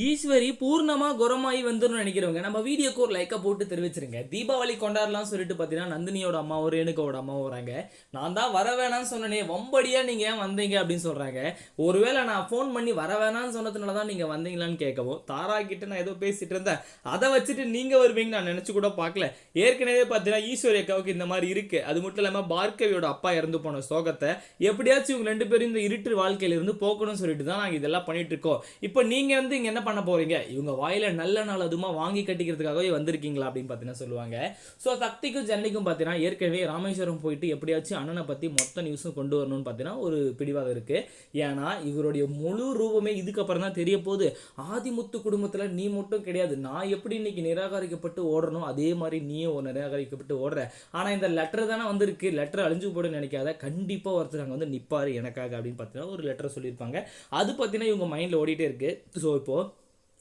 ஈஸ்வரி பூர்ணமாக குரமாயி வந்துடும் நினைக்கிறவங்க நம்ம வீடியோக்கு ஒரு லைக்கை போட்டு தெரிவிச்சிருங்க. தீபாவளி கொண்டாடலாம் சொல்லிட்டு பார்த்தீங்கன்னா நந்தினியோட அம்மா ஒரு ரேணுகாவோட அம்மா வராங்க. நான் தான் வர வேணாம்னு சொன்னனே வம்படியாக நீங்கள் ஏன் வந்தீங்க அப்படின்னு சொல்கிறாங்க ஒருவேளை நான் ஃபோன் பண்ணி வர வேணாம்னு சொன்னதுனால தான் நீங்கள் வந்தீங்களான்னு கேட்கவும் தாரா கிட்ட நான் ஏதோ பேசிகிட்டு இருந்தேன். அதை வச்சுட்டு நீங்கள் வருவீங்க நான் நினச்சி கூட பார்க்கல. ஏற்கனவே பார்த்தீங்கன்னா ஈஸ்வரி அக்காவுக்கு இந்த மாதிரி இருக்குது அது மட்டும் இல்லாமல் பார்கவியோட அப்பா இறந்து போன சோகத்தை எப்படியாச்சும் இவங்க ரெண்டு பேரும் இந்த இருட்டு வாழ்க்கையிலேருந்து போக்கணும்னு சொல்லிட்டு தான் நாங்கள் இதெல்லாம் பண்ணிட்டு இருக்கோம். இப்போ நீங்கள் வந்து இங்கே என்ன பண்ண போறீங்க? இவங்க வாயில நல்ல நாள் அதுமா வாங்கி கட்டிக்கிறதுக்காகவே வந்திருக்கீங்களா அப்படின்னு பார்த்தீங்கன்னா சொல்லுவாங்க. ஸோ சக்திக்கும் ஜன்னிக்கும் பார்த்தீங்கன்னா ஏற்கனவே ராமேஸ்வரம் போயிட்டு எப்படியாச்சும் அண்ணனை பற்றி மொத்த நியூஸும் கொண்டு வரணும்னு பார்த்தீங்கன்னா ஒரு பிடிவாக இருக்கு. ஏன்னா இவருடைய முழு ரூபமே இதுக்கப்புறம் தான் தெரிய போகுது. ஆதிமுத்து குடும்பத்தில் நீ மட்டும் கிடையாது. நான் எப்படி இன்னைக்கு நிராகரிக்கப்பட்டு ஓடுறனோ அதே மாதிரி நீயும் ஒரு நிராகரிக்கப்பட்டு ஓடுற. ஆனால் இந்த லெட்டர் தானே வந்திருக்கு. லெட்டர் அழிஞ்சு போட நினைக்காத. கண்டிப்பாக ஒருத்தர் அங்கே வந்து நிற்பார் எனக்காக அப்படின்னு பார்த்தீங்கன்னா ஒரு லெட்டர் சொல்லியிருப்பாங்க. அது பார்த்தீங்கன்னா இவங்க மைண்டில் ஓடிட்டே இருக்கு. ஸோ இப்போது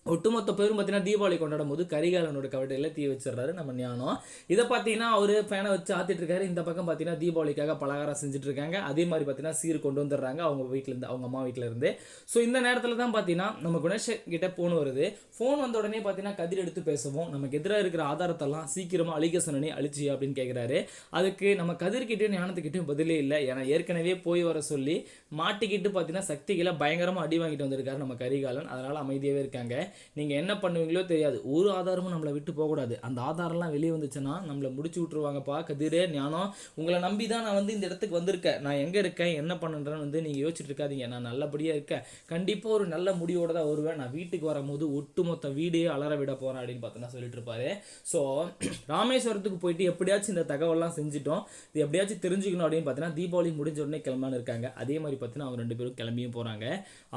ஒட்டுமொத்த பேரும் பார்த்தீங்கன்னா தீபாவளி கொண்டாடும் போது கரிகாலனோட கவிதையில் தீ வச்சிடுறாரு நம்ம ஞானம். இதை பார்த்தீங்கன்னா அவர் ஃபேனை வச்சு ஆத்திட்டு இருக்காரு. இந்த பக்கம் பார்த்தீங்கன்னா தீபாவளிக்காக பலகாரம் செஞ்சுட்டு இருக்காங்க. அதே மாதிரி பார்த்தீங்கன்னா சீர் கொண்டு வந்துடுறாங்க அவங்க வீட்டில் இருந்து அவங்க அம்மா வீட்டில் இருந்து. ஸோ இந்த நேரத்தில் தான் பார்த்தீங்கன்னா நம்ம குணேஷ் கிட்ட ஃபோன் வருது. ஃபோன் வந்த உடனே பார்த்தீங்கன்னா கதிர் எடுத்து பேசுவோம். நமக்கு எதிராக இருக்கிற ஆதாரத்தெல்லாம் சீக்கிரமாக அழிக்க சொன்னனே அழிச்சி அப்படின்னு கேட்குறாரு அதுக்கு நம்ம கதிர்கிட்டையும் ஞானத்துக்கிட்டையும் பதிலே இல்லை. ஏன்னா ஏற்கனவே போய் வர சொல்லி மாட்டிக்கிட்டு பார்த்தீங்கன்னா சக்திகளை பயங்கரமாக அடி வாங்கிட்டு வந்திருக்காரு நம்ம கரிகாலன். அதனால் அமைதியாகவே இருக்காங்க. நீங்கள் என்ன பண்ணுவீங்களோ தெரியாது. ஒரு ஆதாரமும் நம்மளை விட்டு போகக்கூடாது. அந்த ஆதாரம்லாம் வெளியே வந்துச்சுன்னா நம்மளை முடிச்சு விட்ருவாங்கப்பா கதிரே ஞானம். உங்களை நம்பி தான் நான் வந்து இந்த இடத்துக்கு வந்திருக்கேன். நான் எங்கே இருக்கேன்? என்ன பண்ணுறேன்னு வந்து நீங்கள் யோசிச்சுட்டு இருக்காதீங்க. நான் நல்லபடியாக இருக்கேன். கண்டிப்பாக ஒரு நல்ல முடிவோடு தான் வருவேன். நான் வீட்டுக்கு வரும்போது ஒட்டுமொத்த வீடே அலற விட போகிறேன் அப்படின்னு பார்த்தோன்னா சொல்லிட்டு இருப்பாரு. ஸோ ராமேஸ்வரத்துக்கு போயிட்டு எப்படியாச்சும் இந்த தகவல்லாம் செஞ்சுட்டோம். இது எப்படியாச்சும் தெரிஞ்சுக்கணும் அப்படின்னு பார்த்தீங்கன்னா தீபாவளி முடிஞ்ச உடனே கிளம்பான்னு இருக்காங்க. அதே மாதிரி பார்த்தீங்கன்னா அவங்க ரெண்டு பேரும் கிளம்பியும் போகிறாங்க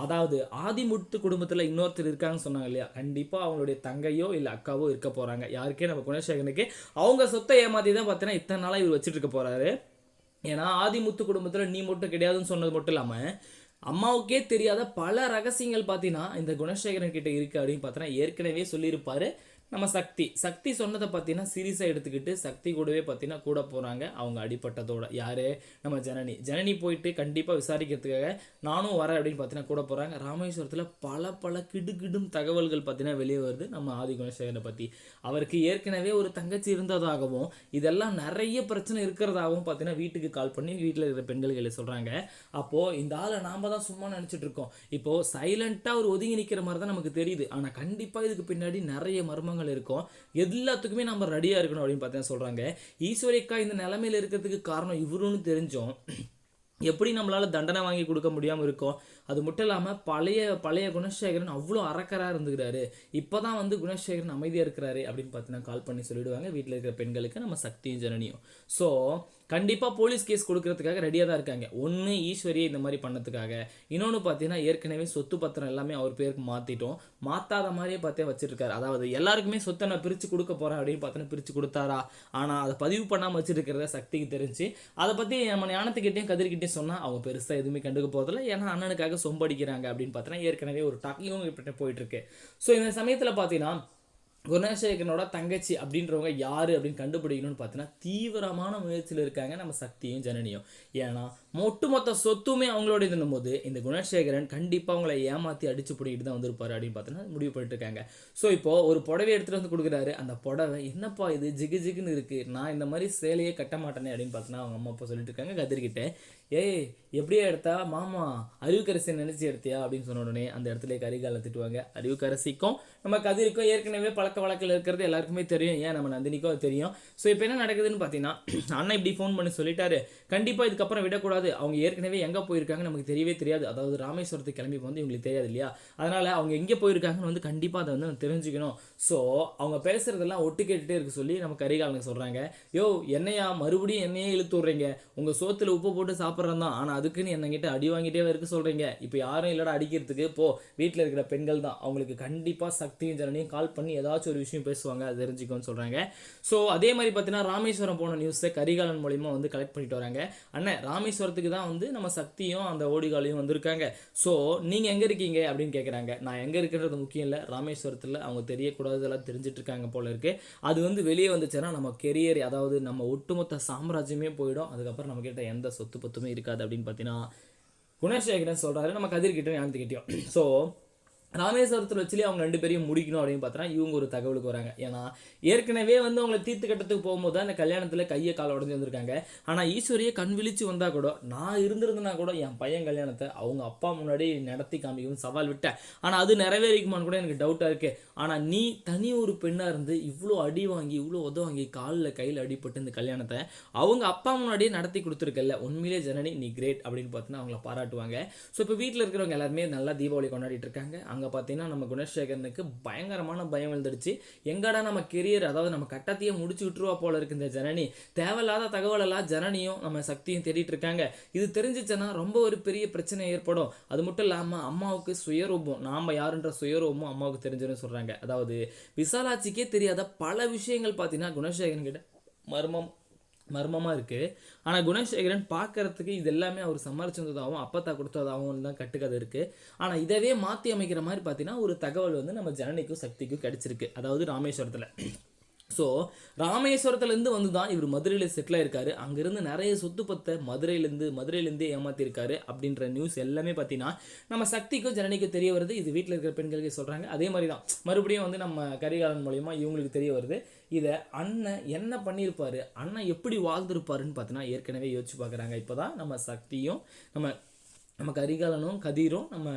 அதாவது ஆதிமுத்து குடும்பத்தில் இன்னொருத்தர் இருக்காங்கன்னு சொன்னாங்க. இல்லையா? கண்டிப்பாக அவங்களுடைய தங்கையோ இல்லை அக்காவோ இருக்க போகிறாங்க யாருக்கே நம்ம குணசேகனுக்கு அவங்க சொத்தை ஏமாத்தி தான் பார்த்தீங்கன்னா இத்தனை நாளாக இவர் வச்சுட்டு இருக்க போகிறாரு ஏன்னா ஆதிமுத்து குடும்பத்தில் நீ மட்டும் கிடையாதுன்னு சொன்னது மட்டும் இல்லாமல் அம்மாவுக்கே தெரியாத பல ரகசியங்கள் பார்த்தீங்கன்னா இந்த குணசேகரன் கிட்ட இருக்குது அப்படின்னு பார்த்தீங்கன்னா ஏற்கனவே சொல்லியிருப்பாரு. நம்ம சக்தி. சக்தி சொன்னதை பார்த்தீங்கன்னா சீரியஸாக எடுத்துக்கிட்டு சக்தி கூடவே பார்த்தீங்கன்னா கூட போகிறாங்க அவங்க அடிப்பட்டதோட. யார்? நம்ம ஜனனி. ஜனனி போயிட்டு கண்டிப்பாக விசாரிக்கிறதுக்காக நானும் வரேன் அப்படின்னு பார்த்தீங்கன்னா கூட போகிறாங்க ராமேஸ்வரத்தில் பல பல கிடுகிடும் தகவல்கள் பார்த்தீங்கன்னா வெளியே வருது. நம்ம ஆதி குணசேகரனை பற்றி அவருக்கு ஏற்கனவே ஒரு தங்கச்சி இருந்ததாகவும் இதெல்லாம் நிறைய பிரச்சனை இருக்கிறதாகவும் பார்த்தீங்கன்னா வீட்டுக்கு கால் பண்ணி வீட்டில் இருக்கிற பெண்கள் சொல்கிறாங்க அப்போது இந்த ஆளை நாம் தான் சும்மா நினச்சிட்டு இருக்கோம். இப்போது சைலண்ட்டாக ஒரு ஒதுங்கி நிற்கிற மாதிரி தான் நமக்கு தெரியுது. ஆனால் கண்டிப்பாக இதுக்கு பின்னாடி நிறைய மர்மங்கள் இருக்கும் எல்லாத்துக்குமே நம்ம ரெடியாக இருக்கணும் அப்படின்னு பார்த்தீங்கன்னா சொல்கிறாங்க ஈஸ்வரிக்கா இந்த நிலமையில இருக்கிறதுக்கு காரணம் இவருன்னு தெரிஞ்சோம் எப்படி நம்மளால தண்டனை வாங்கி கொடுக்க முடியாமல் இருக்கும்? அது மட்டும் இல்லாமல் பழைய பழைய குணசேகரன் அவ்வளோ அரக்கராக இருந்துக்கிறாரு. இப்போ தான் வந்து குணசேகரன் அமைதியாக இருக்கிறாரு அப்படின்னு பார்த்தீங்கன்னா கால் பண்ணி சொல்லிடுவாங்க. வீட்டில் இருக்கிற பெண்களுக்கு நம்ம சக்தியும் ஜனனியும். ஸோ கண்டிப்பாக போலீஸ் கேஸ் கொடுக்கறதுக்காக ரெடியாக தான் இருக்காங்க. ஒன்று ஈஸ்வரியை இந்த மாதிரி பண்ணதுக்காக. இன்னொன்று பார்த்தீங்கன்னா ஏற்கனவே சொத்து பத்திரம் எல்லாமே அவர் பேருக்கு மாற்றிட்டோம் மாற்றாத மாதிரியே பார்த்தே வச்சிருக்காரு. அதாவது எல்லாருக்குமே சொத்தை நான் பிரித்து கொடுக்க போகிறேன் அப்படின்னு பார்த்தோன்னா பிரித்து கொடுத்தாரா? ஆனால் அதை பதிவு பண்ணாமல் வச்சிருக்கிறத சக்திக்கு தெரிஞ்சு அதை பற்றி நம்ம ஞானத்துக்கிட்டேயும் கதிர்கிட்டையும் சொன்னால் அவங்க பெருசாக எதுவுமே கண்டுக்க போகிறதில்ல ஏன்னா அண்ணனுக்காக சொம்படிக்கிறாங்க அப்படின்னு பார்த்தோன்னா ஏற்கனவே ஒரு டாக் இவங்க போயிட்டு இருக்கு. ஸோ இந்த சமயத்தில் பார்த்தீங்கன்னா குணசேகரனோட தங்கச்சி அப்படின்றவங்க யார் அப்படின்னு கண்டுபிடிக்கணும்னு பார்த்தீங்கன்னா தீவிரமான முயற்சியில் இருக்காங்க நம்ம சக்தியும் ஜனனியும். ஏன்னா ஒட்டுமொத்த சொத்துமே அவங்களோட இருந்தும் போது இந்த குணசேகரன் கண்டிப்பாக அவங்கள ஏமாற்றி அடிச்சு பிடிக்கிட்டு தான் வந்திருப்பாரு அப்படின்னு பார்த்தீங்கன்னா முடிவு பண்ணிட்டு இருக்காங்க. ஸோ இப்போ ஒரு புடவை எடுத்துகிட்டு வந்து கொடுக்குறாரு. அந்த புடவை என்னப்பா இது? ஜிகு ஜிகுன்னு இருக்கு. நான் இந்த மாதிரி சேலையே கட்ட மாட்டேனே அப்படின்னு பார்த்தீங்கன்னா அவங்க அம்மா அப்பா சொல்லிட்டு இருக்காங்க. கதிர்கிட்ட ஏய் எப்படியா எடுத்தா? மாமா அறிவுக்கரசி நினைச்சு எடுத்தியா? அப்படின்னு சொன்ன உடனே அந்த இடத்துல கரிகால திட்டுவாங்க. அறிவுக்கரசிக்கும் நம்ம கதிருக்கும் ஏற்கனவே பழக்க வழக்கில் இருக்கிறது எல்லாருக்குமே தெரியும். ஏன்? நம்ம நந்தினிக்கும் அது தெரியும். ஸோ இப்போ என்ன நடக்குதுன்னு பார்த்தீங்கன்னா அண்ணன் இப்படி ஃபோன் பண்ணி சொல்லிட்டாரு. கண்டிப்பாக இதுக்கப்புறம் விடக்கூடாது. அவங்க ஏற்கனவே எங்கே போயிருக்காங்க நமக்கு தெரியவே தெரியாது. அதாவது ராமேஸ்வரத்துக்கு கிளம்பி வந்து இவங்களுக்கு தெரியாது இல்லையா? அதனால் அவங்க எங்கே போயிருக்காங்கன்னு வந்து கண்டிப்பாக அதை வந்து நம்ம தெரிஞ்சுக்கணும். ஸோ அவங்க பேசுகிறதெல்லாம் ஒட்டு கேட்டுகிட்டே இருக்க சொல்லி நம்ம கரிகாலனுக்கு சொல்கிறாங்க யோ என்னையா மறுபடியும் என்னையே இழுத்து விட்றீங்க? உங்கள் சோத்தில் உப்பு போட்டு சாப்பிட்றேன் தான். ஆனால் அதுக்குன்னு என்னங்கிட்ட அடி வாங்கிட்டே இருக்க சொல்கிறீங்க இப்போ யாரும் இல்லைடா அடிக்கிறதுக்கு. போ வீட்டில் இருக்கிற பெண்கள் தான். அவங்களுக்கு கண்டிப்பாக சக்தியும் ஜனனியும் கால் பண்ணி ஏதாச்சும் ஒரு விஷயம் பேசுவாங்க அது தெரிஞ்சுக்கோன்னு சொல்கிறாங்க ஸோ அதே மாதிரி பார்த்தீங்கன்னா ராமேஸ்வரம் போன நியூஸை கரிகாலன் மூலிமா வந்து கலெக்ட் பண்ணிட்டு வராங்க. அண்ணன் ராமேஸ்வரத்துக்கு தான் வந்து நம்ம சக்தியும் அந்த ஓடிகாலையும் வந்திருக்காங்க. ஸோ நீங்கள் எங்கே இருக்கீங்க அப்படின்னு கேட்குறாங்க நான் எங்கே இருக்கிறது முக்கியம் இல்லை. ராமேஸ்வரத்தில் அவங்க தெரியக்கூடாததெல்லாம் தெரிஞ்சிட்டு இருக்காங்க போல இருக்கு. அது வந்து வெளியே வந்துச்சுன்னா நம்ம கெரியர் அதாவது நம்ம ஒட்டுமொத்த சாம்ராஜ்யமே போயிடும். அதுக்கப்புறம் நம்ம கிட்ட எந்த சொத்து பத்துமே இருக்காது அப்படின்னு பார்த்தீங்கன்னா குணசேகரன் சொல்கிறாரு நம்ம கதிர்கிட்ட ஞானத்துக்கிட்டேயும் ஸோ ராமேஸ்வரத்தில் வச்சுலேயே அவங்க ரெண்டு பேரையும் முடிக்கணும் அப்படின்னு பார்த்தா இவங்க ஒரு தகவலுக்கு வராங்க. ஏன்னா ஏற்கனவே வந்து அவங்கள தீர்த்து கட்டத்துக்கு போகும்போது தான் அந்த கல்யாணத்தில் கையை காலை உடஞ்சி வந்திருக்காங்க. ஆனால் ஈஸ்வரியை கண் விழிச்சு வந்தால் கூட நான் இருந்திருந்தனா கூட என் பையன் கல்யாணத்தை அவங்க அப்பா முன்னாடி நடத்தி காமிக்கும் சவால் விட்டேன் ஆனால் அது நிறைவேறிக்குமான்னு கூட எனக்கு டவுட்டாக இருக்குது ஆனால் நீ தனி ஒரு பெண்ணாக இருந்து இவ்வளோ அடி வாங்கி இவ்வளோ உத வாங்கி காலில் கையில் அடிபட்டு இந்த கல்யாணத்தை அவங்க அப்பா முன்னாடியே நடத்தி கொடுத்துருக்கல உண்மையிலே ஜனனி நீ கிரேட் அப்படின்னு பார்த்தீங்கன்னா அவங்கள பாராட்டுவாங்க. ஸோ இப்போ வீட்டில் இருக்கிறவங்க எல்லாருமே நல்லா தீபாவளி கொண்டாடிட்டு இருக்காங்க. அங்கே பார்த்தீங்கன்னா நம்ம குணசேகரனுக்கு பயங்கரமான பயம் எழுந்துடுச்சு எங்கடா நம்ம கெரியர் அதாவது நம்ம கட்டத்தையே முடிச்சு விட்டுருவா போல இருக்கு இந்த ஜனனி. தேவையில்லாத தகவலெல்லாம் ஜனனியும் நம்ம சக்தியும் தேடிட்டு இருக்காங்க. இது தெரிஞ்சிச்சேன்னா ரொம்ப ஒரு பெரிய பிரச்சனை ஏற்படும். அது மட்டும் இல்லாமல் அம்மாவுக்கு சுயரூபம் நாம் யாருன்ற சுயரூபமும் அம்மாவுக்கு தெரிஞ்சுன்னு சொல்கிறாங்க அதாவது விசாலாட்சிக்கே தெரியாத பல விஷயங்கள் பார்த்தீங்கன்னா குணசேகரன் கிட்ட மர்மம். மர்மமாக இருக்குது ஆனால் குணசேகரன் பார்க்கறதுக்கு இது எல்லாமே அவர் சமாளிச்சிருந்ததாகவும் அப்பத்தா கொடுத்ததாகவும் தான் கட்டுக்கதை இருக்குது ஆனால் இதவே மாற்றி அமைக்கிற மாதிரி பார்த்தீங்கன்னா ஒரு தகவல் வந்து நம்ம ஜனனிக்கும் சக்திக்கும் கிடச்சிருக்கு. அதாவது ராமேஸ்வரத்தில். ஸோ ராமேஸ்வரத்துலேருந்து வந்து தான் இவர் மதுரையில் செட்டில் ஆயிருக்காரு. அங்கேருந்து நிறைய சொத்து பத்தை மதுரையிலேருந்து மதுரையிலேருந்தே ஏமாத்திருக்காரு அப்படின்ற நியூஸ் எல்லாமே பார்த்தீங்கன்னா நம்ம சக்திக்கும் ஜனனிக்கும் தெரிய வருது. இது வீட்டில் இருக்கிற பெண்களுக்கு சொல்கிறாங்க அதே மாதிரி தான் மறுபடியும் வந்து நம்ம கரிகாலன் மூலயமா இவங்களுக்கு தெரிய வருது. இதை அண்ணன் என்ன பண்ணியிருப்பாரு? அண்ணன் எப்படி வாழ்ந்திருப்பாருன்னு பார்த்தீங்கன்னா ஏற்கனவே யோசிச்சு பார்க்குறாங்க. இப்போ தான் நம்ம சக்தியும் நம்ம நம்ம கரிகாலனும் கதிரும் நம்ம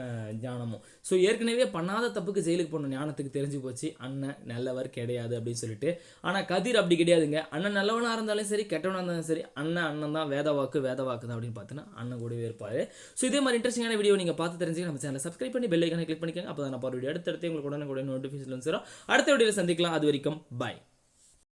ஞானமும். ஸோ ஏற்கனவே பண்ணாத தப்புக்கு ஜெயிலுக்கு போன ஞானத்துக்கு தெரிஞ்சு போச்சு. அண்ணன் நல்லவர் கிடையாது அப்படின்னு சொல்லிட்டு. ஆனால் கதிர் அப்படி கிடையாதுங்க. அண்ணன் நல்லவனாக இருந்தாலும் சரி கெட்டவனாக இருந்தாலும் சரி அண்ணன் அண்ணன் தான் வேத வாக்கு வேத வாக்கு தான் அப்படின்னு பார்த்தீங்கன்னா அண்ணன் கூடவே இருப்பார். ஸோ இதே மாதிரி இன்ட்ரெஸ்டிங்கான வீடியோ நீங்கள் பார்த்து தெரிஞ்சுக்க நம்ம சேனலை சப்ஸ்கிரைப் பண்ணி பெல் ஐக்கானை கிளிக் பண்ணிக்கோங்க. அப்போ தான் நான் வீடியோ அடுத்தடுத்து உங்களுக்கு உடனே உடனே நோட்டிஃபிகேஷன் வந்துடும் அடுத்த வீடியோவில் சந்திக்கலாம். அது வரைக்கும் பாய்